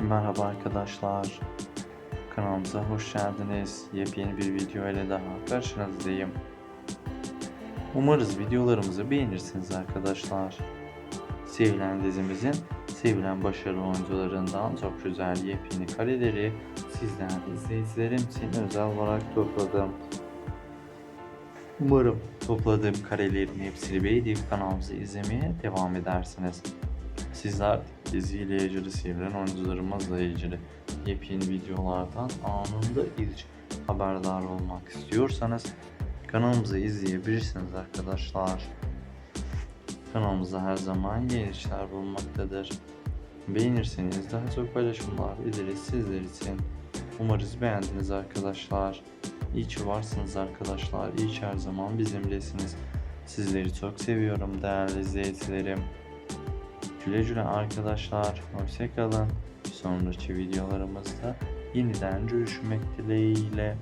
Merhaba arkadaşlar. Kanalımıza hoş geldiniz. Yepyeni bir video ile daha karşınızdayım. Umarız videolarımızı beğenirsiniz arkadaşlar. Sevilen dizimizin sevilen başarılı oyuncularından çok güzel yepyeni kareleri sizler izleyicilerim için özel olarak topladım. Umarım topladığım karelerin hepsini beğenip kanalımızı izlemeye devam edersiniz. Sizler diziyle ilgili sevilen oyuncularımızla ilgili yepyeni videolardan anında ilk haberdar olmak istiyorsanız kanalımızı izleyebilirsiniz arkadaşlar. Kanalımızda her zaman yeni işler bulunmaktadır. Beğenirseniz daha çok paylaşımlar ederiz sizler için. Umarız beğendiniz arkadaşlar. İyi ki varsınız arkadaşlar. İyi ki her zaman bizimlesiniz. Sizleri çok seviyorum değerli izleyicilerim. Güle güle arkadaşlar. Hoşçakalın. Bir sonraki videolarımızda yeniden görüşmek dileğiyle.